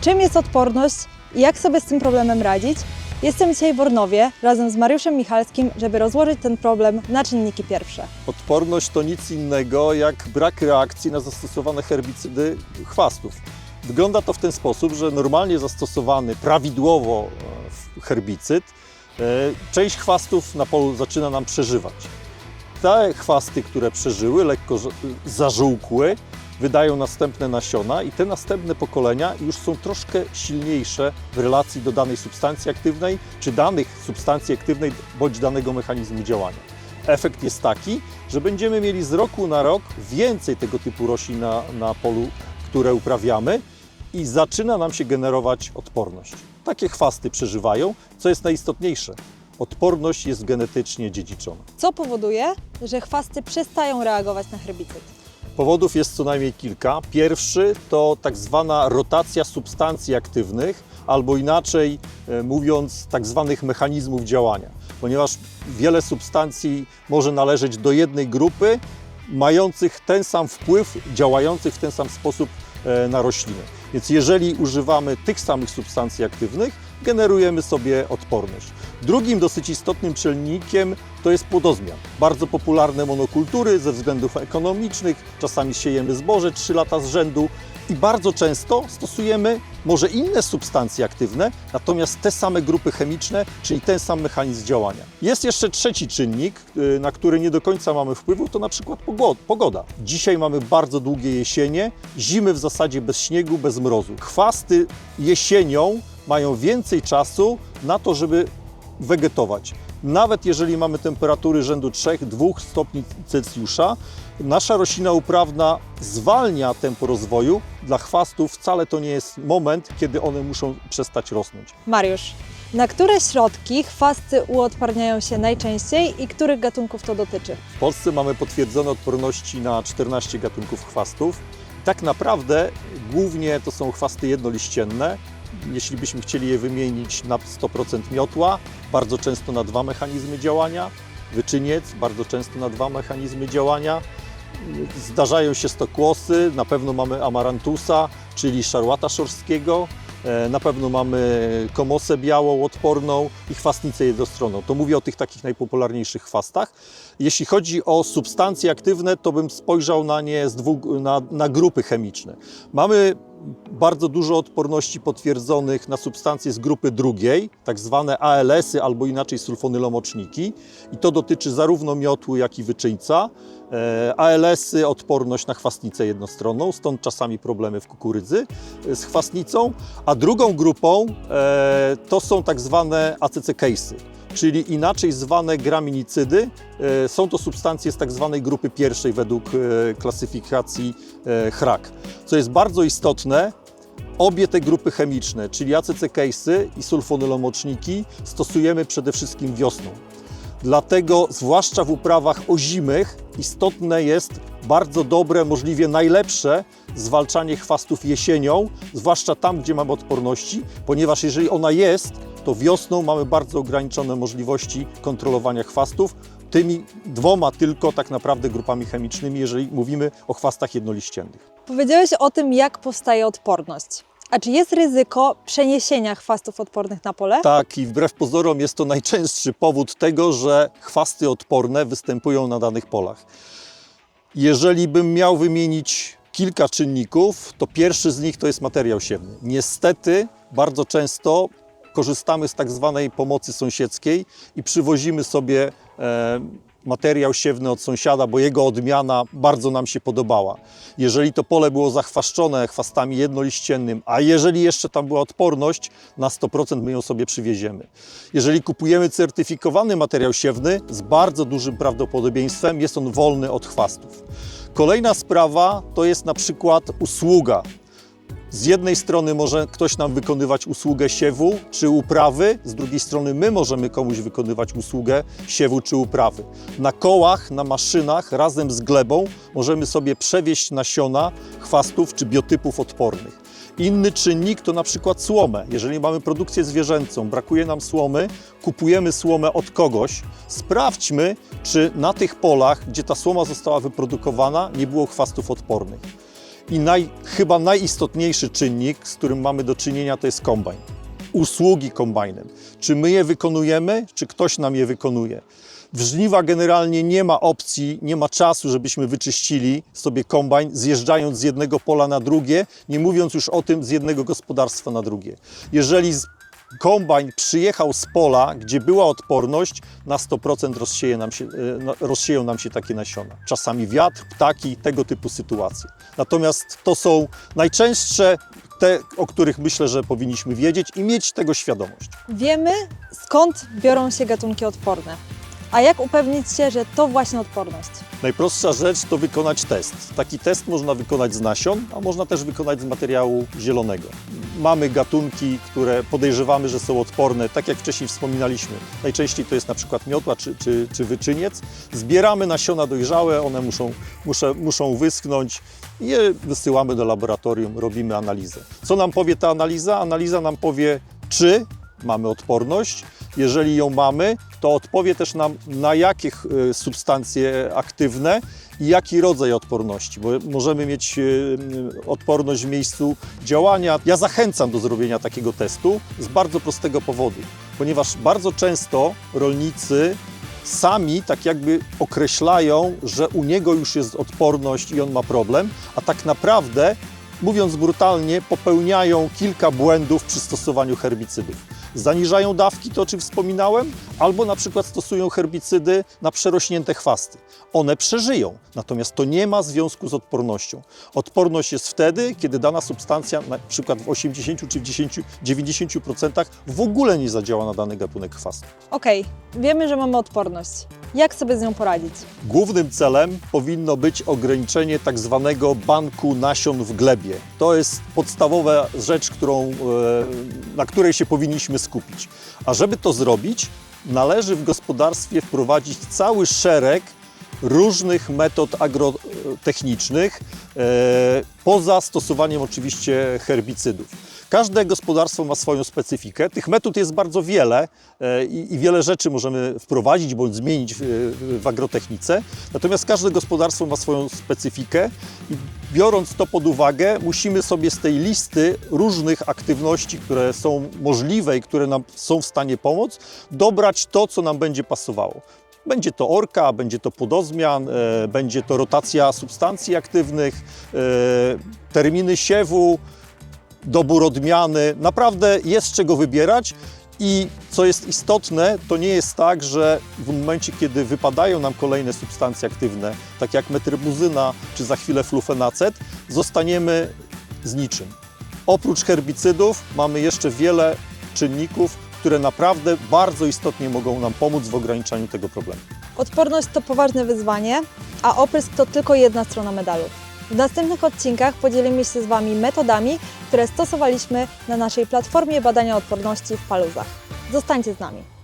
czym jest odporność i jak sobie z tym problemem radzić, jestem dzisiaj w Ornowie razem z Mariuszem Michalskim, żeby rozłożyć ten problem na czynniki pierwsze. Odporność to nic innego jak brak reakcji na zastosowane herbicydy chwastów. Wygląda to w ten sposób, że normalnie zastosowany prawidłowo e, herbicyd, e, część chwastów na polu zaczyna nam przeżywać. Te chwasty, które przeżyły, lekko za- zażółkły, wydają następne nasiona i te następne pokolenia już są troszkę silniejsze w relacji do danej substancji aktywnej, czy danych substancji aktywnej, bądź danego mechanizmu działania. Efekt jest taki, że będziemy mieli z roku na rok więcej tego typu roślin na, na polu, które uprawiamy i zaczyna nam się generować odporność. Takie chwasty przeżywają, co jest najistotniejsze. Odporność jest genetycznie dziedziczona. Co powoduje, że chwasty przestają reagować na herbicyd? Powodów jest co najmniej kilka. Pierwszy to tak zwana rotacja substancji aktywnych, albo inaczej e, mówiąc, tak zwanych mechanizmów działania, ponieważ wiele substancji może należeć do jednej grupy, mających ten sam wpływ, działających w ten sam sposób e, na rośliny. Więc jeżeli używamy tych samych substancji aktywnych, generujemy sobie odporność. Drugim dosyć istotnym czynnikiem to jest płodozmian. Bardzo popularne monokultury ze względów ekonomicznych, czasami siejemy zboże 3 lata z rzędu i bardzo często stosujemy może inne substancje aktywne, natomiast te same grupy chemiczne, czyli ten sam mechanizm działania. Jest jeszcze trzeci czynnik, y, na który nie do końca mamy wpływu, to na przykład pogo- pogoda. Dzisiaj mamy bardzo długie jesienie, zimy w zasadzie bez śniegu, bez mrozu. Chwasty jesienią mają więcej czasu na to, żeby wegetować. Nawet jeżeli mamy temperatury rzędu 3-2 stopni Celsjusza, nasza roślina uprawna zwalnia tempo rozwoju. Dla chwastów wcale to nie jest moment, kiedy one muszą przestać rosnąć. Mariusz, na które środki chwasty uodparniają się najczęściej i których gatunków to dotyczy? W Polsce mamy potwierdzone odporności na 14 gatunków chwastów. Tak naprawdę głównie to są chwasty jednoliścienne. Jeśli byśmy chcieli je wymienić na 100% miotła, bardzo często na dwa mechanizmy działania, wyczyniec, bardzo często na dwa mechanizmy działania. Zdarzają się stokłosy, na pewno mamy amarantusa, czyli szarłata szorskiego, E, Na pewno mamy komosę białą, odporną i chwastnicę jednostronną. To mówię o tych takich najpopularniejszych chwastach. Jeśli chodzi o substancje aktywne, to bym spojrzał na nie dwóch, na, na grupy chemiczne. Mamy bardzo dużo odporności potwierdzonych na substancje z grupy drugiej, tak zwane ALS-y albo inaczej sulfonylomoczniki. I to dotyczy zarówno miotły, jak i wyczyńca. E, ALS-y odporność na chwastnicę jednostronną, stąd czasami problemy w kukurydzy e, z chwastnicą. A drugą grupą e, to są tak zwane ACC case'y, czyli inaczej zwane graminicydy. E, są to substancje z tak zwanej grupy pierwszej według e, klasyfikacji e, HRAK. Co jest bardzo istotne, Obie te grupy chemiczne, czyli case'y i sulfonylomoczniki, stosujemy przede wszystkim wiosną. Dlatego, zwłaszcza w uprawach ozimych, istotne jest bardzo dobre, możliwie najlepsze zwalczanie chwastów jesienią, zwłaszcza tam, gdzie mamy odporności, ponieważ jeżeli ona jest, to wiosną mamy bardzo ograniczone możliwości kontrolowania chwastów. Tymi dwoma tylko tak naprawdę grupami chemicznymi, jeżeli mówimy o chwastach jednoliściennych. Powiedziałeś o tym, jak powstaje odporność. A czy jest ryzyko przeniesienia chwastów odpornych na pole? Tak, i wbrew pozorom jest to najczęstszy powód tego, że chwasty odporne występują na danych polach. Jeżeli bym miał wymienić kilka czynników, to pierwszy z nich to jest materiał siewny. Niestety bardzo często korzystamy z tak zwanej pomocy sąsiedzkiej i przywozimy sobie e, materiał siewny od sąsiada, bo jego odmiana bardzo nam się podobała. Jeżeli to pole było zachwaszczone chwastami jednoliściennym, a jeżeli jeszcze tam była odporność, na 100% my ją sobie przywieziemy. Jeżeli kupujemy certyfikowany materiał siewny, z bardzo dużym prawdopodobieństwem jest on wolny od chwastów. Kolejna sprawa to jest na przykład usługa. Z jednej strony może ktoś nam wykonywać usługę siewu czy uprawy, z drugiej strony my możemy komuś wykonywać usługę siewu czy uprawy. Na kołach, na maszynach razem z glebą możemy sobie przewieźć nasiona chwastów czy biotypów odpornych. Inny czynnik to na przykład słomę. Jeżeli mamy produkcję zwierzęcą, brakuje nam słomy, kupujemy słomę od kogoś, sprawdźmy, czy na tych polach, gdzie ta słoma została wyprodukowana, nie było chwastów odpornych. I naj, chyba najistotniejszy czynnik, z którym mamy do czynienia, to jest kombajn. Usługi kombajnem. Czy my je wykonujemy, czy ktoś nam je wykonuje. W żniwa generalnie nie ma opcji, nie ma czasu, żebyśmy wyczyścili sobie kombajn, zjeżdżając z jednego pola na drugie, nie mówiąc już o tym z jednego gospodarstwa na drugie. Jeżeli kombajn przyjechał z pola, gdzie była odporność, na 100% rozsieje nam się, e, rozsieją nam się takie nasiona. Czasami wiatr, ptaki, tego typu sytuacje. Natomiast to są najczęstsze te, o których myślę, że powinniśmy wiedzieć i mieć tego świadomość. Wiemy, skąd biorą się gatunki odporne. A jak upewnić się, że to właśnie odporność? Najprostsza rzecz to wykonać test. Taki test można wykonać z nasion, a można też wykonać z materiału zielonego. Mamy gatunki, które podejrzewamy, że są odporne, tak jak wcześniej wspominaliśmy. Najczęściej to jest na przykład miotła czy, czy, czy wyczyniec. Zbieramy nasiona dojrzałe, one muszą, muszę, muszą wyschnąć i je wysyłamy do laboratorium, robimy analizę. Co nam powie ta analiza? Analiza nam powie, czy mamy odporność. Jeżeli ją mamy, to odpowie też nam na jakie e, substancje aktywne i jaki rodzaj odporności, bo możemy mieć e, odporność w miejscu działania. Ja zachęcam do zrobienia takiego testu z bardzo prostego powodu, ponieważ bardzo często rolnicy sami tak jakby określają, że u niego już jest odporność i on ma problem, a tak naprawdę, mówiąc brutalnie, popełniają kilka błędów przy stosowaniu herbicydów. Zaniżają dawki, to o czym wspominałem, albo na przykład stosują herbicydy na przerośnięte chwasty. One przeżyją, natomiast to nie ma związku z odpornością. Odporność jest wtedy, kiedy dana substancja, na przykład w 80 czy w 10, 90% w ogóle nie zadziała na dany gatunek chwastu. Okej, wiemy, że mamy odporność. Jak sobie z nią poradzić? Głównym celem powinno być ograniczenie tak zwanego banku nasion w glebie. To jest podstawowa rzecz, którą, e, na której się powinniśmy skupić. A żeby to zrobić, należy w gospodarstwie wprowadzić cały szereg różnych metod agrotechnicznych, e, poza stosowaniem oczywiście herbicydów. Każde gospodarstwo ma swoją specyfikę. Tych metod jest bardzo wiele e, i, wiele rzeczy możemy wprowadzić bądź zmienić w, w agrotechnice. Natomiast każde gospodarstwo ma swoją specyfikę i biorąc to pod uwagę, musimy sobie z tej listy różnych aktywności, które są możliwe i które nam są w stanie pomóc, dobrać to, co nam będzie pasowało. Będzie to orka, będzie to podozmian, e, będzie to rotacja substancji aktywnych, e, terminy siewu, dobór odmiany. Naprawdę jest czego wybierać. I co jest istotne, to nie jest tak, że w momencie, kiedy wypadają nam kolejne substancje aktywne, tak jak metrybuzyna czy za chwilę flufenacet, zostaniemy z niczym. Oprócz herbicydów mamy jeszcze wiele czynników, które naprawdę bardzo istotnie mogą nam pomóc w ograniczaniu tego problemu. Odporność to poważne wyzwanie, a oprysk to tylko jedna strona medalu. W następnych odcinkach podzielimy się z Wami metodami, które stosowaliśmy na naszej platformie badania odporności w Paluzach. Zostańcie z nami.